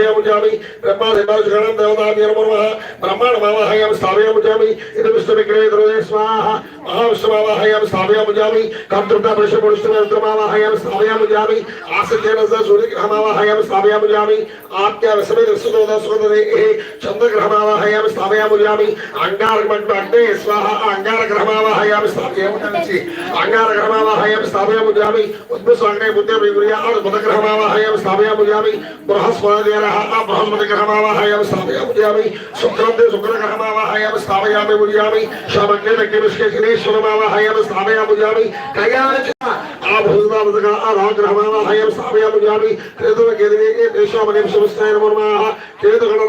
eu Jami, Ramadi Majoram, the Odami Ramaha, Ramana Mala Hayam Savia Mujami, in the Mr. Migrate Rodeswaha, Mahamsavala Hayam Savia Mujami, come to the British Bush and Ramala Hayam Savia Mujami, Asakan as the Zurik Hamala Hayam Savia Mujami, Akka Savia Suda Suda, Chandra Gramala Hayam Savia బ్రహ్మణగ్రహమావాహాయ స్థాపయామి శుక్రంతే శుక్రగ్రహమావాహాయ స్థాపయామి ముజామి శ్రమంగే దగ్నిష్కేశ్వరమావాహాయ స్థాపయాముజామి కయాని ఆ భూతావతగా ఆ రాగ్రహమావాహాయ స్థాపయాముజామి కేతువ కేతువే కేశవమనింశమస్తాయ నమో నమః కేతుగణ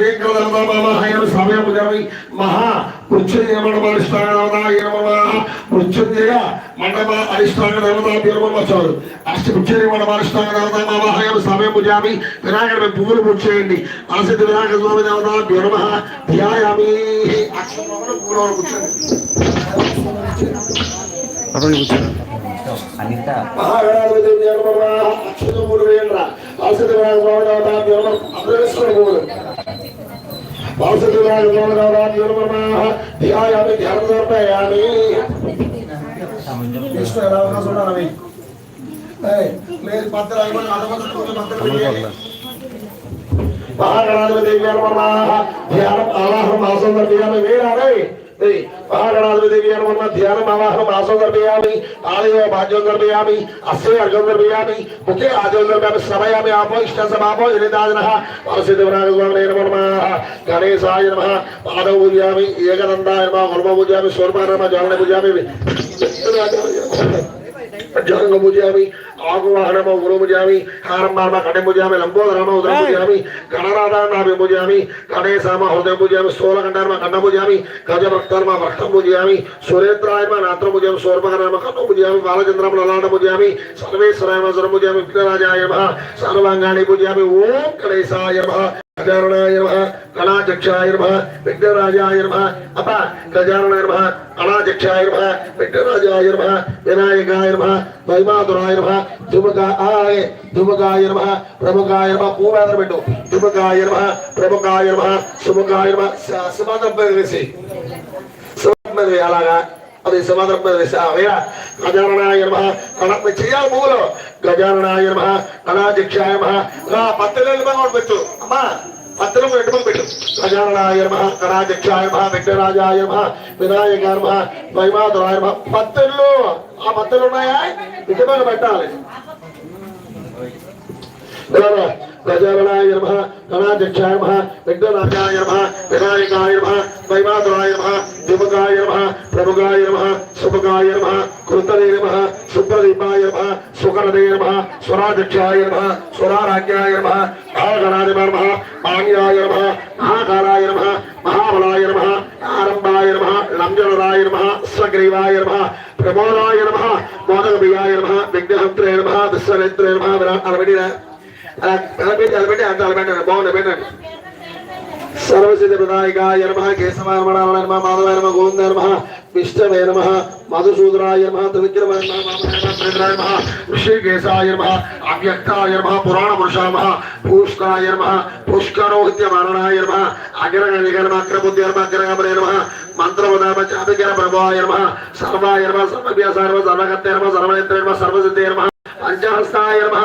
ఆయన మృత్యుంజయ మహా అరిష్టాంగదాయ నమః మృత్యుంజయ మండప అరిష్టాంగదాయ వచ్చారు అష్ట మృత్యుంజయ మండప అరిష్టాంగదామాహయం సమయముజామి వినాయకుడి పువ్వులు పూజ చేయండి వినాయక స్వామి దేవతాభ్యో ధ్యాయామి కూర్చోండి అనిత అక్షరం వేయండి వినాయక స్వామి దేవత నమ అభ్యర్థులు మూడు వాసుదేవాయ గౌరవాభ్యో నమః ధ్యాయామి ధ్యానం సమర్పయామి విష్ణు ఎలా ఉన్నా చూడాలి లేదు పత్ర అయిపోయి మహాగణాధిపతి ధ్యానం ఆవాహనం ఆసందర్భయామి వేరారే ఏయ్ మహాగణాధిపతి నమః ధ్యానం ఆవాహనం ఆసందర్భయామి ఆలయ భాగ్యం దర్భయామి అస్సే అర్ఘం దర్భయామి ముఖే ఆజం దర్భయామి శ్రమయామి ఆపో ఇష్ట సమాపో జనిదాజనః వరసిద్ధవరాగ స్వామి నమః గణేశాయ నమః పాదౌ పూజయామి ఏకదండాయ నమః హనుమ పూజయామి స్వర్ణ నమః జ్వాలన పూజయామి జ్వరంగ పూజయామి ఆగువాహనమో గురుముజామి హారంబామ కటెంబుజామి పూజయామి లంబోదరమ ఉదరం పూజయామి గణేశామ హృదయంబుజామి పూజయామి స్థూలకంఠర్మ గజభక్తర్మ భక్తంబుజామి సురేంద్రాయమ నాత్రం పూజయామి సూర్పకర్మ కన్నం పూజయామి బాలచంద్రం లలాట పూజయామి సర్వేశ్వరాయ విఘ్నరాజాయ సర్వాంగాణి పూజయామి ఓం గణేశాయ గజారణాయ నమః గణాధ్యక్షాయ నమః విఘ్నరాజాయ నమః అప గజారణాయ నమః గణాధ్యక్షాయ నమః విఘ్నరాజాయ నమః వినాయకాయ నమః వైమాతురాయ నమః ధుమకాయ ధుమకాయ నమః ప్రముఖాయ నమః పెట్టు. ధుమకాయ ప్రముఖాయ సుముఖాయ అలాగా. అది సమాధానం మీద వేసి వేయ గజారణాయ నమః. గణ చేయాలి పువ్వులు గజారణాయ నమః. గణాధ్యక్షాయ నమః. పత్తెలు పెట్టు. అమ్మా పత్తెలు పెట్టుకొని పెట్టు. గజారణాయ నమః. గణాధ్యక్షాయ నమః. విఘ్నరాజాయ నమః. పత్తెళ్ళు ఆ పత్తెలు ఉన్నాయా? మీద పెట్టాలి. గజారణాయ నమ గణాధ్యక్షాయ నమ విఘ్నరాజాయ నమ వినాయకాయ నమ వైమాతురాయ నమ దిమకాయ నమ ప్రముఖాయ నమ శుభకాయ నమ కృతనే నమ శుభ్రదీపాయ నమ సుకరదే నమ స్వరాధ్యక్షాయ నమ స్వరారాజ్యాయ నమ మహాగణాయ నమ మాన్యాయ నమ మహాకాలాయ నమ మహాబలాయ నమ ఆరంభాయ నమ లంజనరాయ నమ స్వగ్రీవాయ నమ ప్రమోదాయ నమ మోదకప్రియాయ నమ విఘ్నహంత్రే నమ విశ్వనేత్రే నమ విరాట్ అరవడిన అలా అలబెట్టి అలబెట్టి అంత అలబెట్టాను బాగుంది పెట్టండి సర్వసిద్ధ ప్రదాయకాయ నమ కేశవాయ నమ మాధవాయ నమ గోవిందాయ నమ విష్ణవే నమ మధుసూదరాయ నమ త్రివిక్రమాయ నమ నమ ఋషికేశాయ నమ అవ్యక్తాయ నమ పురాణ పురుషాయ నమ భూష్కాయ నమ పుష్కరోహిత్యమారణాయ నమ అగ్రగణిక నమ అగ్రబుద్ధి నమ అగ్రగమనే నమ మంత్రవదామ చాపికర ప్రభాయ నమ సర్వాయ నమ సర్వభ్యాసాయ నమ సర్వగత్య నమ సర్వనేత్ర నమ సర్వసిద్ధే నమ పంచహస్తాయ నమ.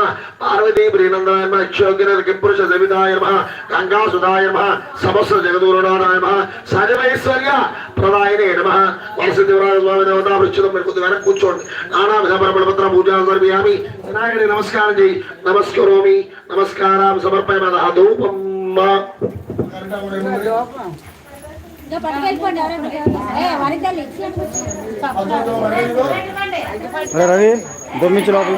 పార్వతీ ప్రీనందాయ నమ. అక్షోగ్ర కింపురుష సవితాయ నమ. గంగాసుదాయ నమ. సమస్త జగదూరుడానాయ నమ. సర్వైశ్వర్య ప్రదాయనే నమ. వరసిద్ధివరాజ స్వామి దేవత వృక్షం మీరు కొద్ది వెనక్కి కూర్చోండి. నానా విధ పరపత్ర పూజా సమర్పయామి వినాయకుడి నమస్కారం చేయి. నమస్కరోమి. నమస్కారం సమర్పయ సమర్పయమ ధూపం అరే రవి దొమ్మించు లోపల.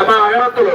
అమ్మ అగరత్తులు.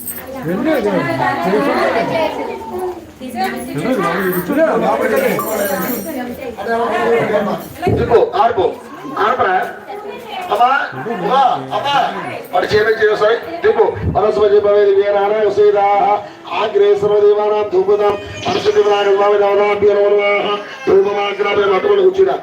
ఆర్పరా? అమ్మా అమ్మా దిగు పరస్పతి వీరాణ సీదా ఆగ్రేసర దేవానాం ధూపదాం పరశుద్ధి నాగ స్వామి దేవతాభ్యో నమః మట్టుకొని కూర్చున్నా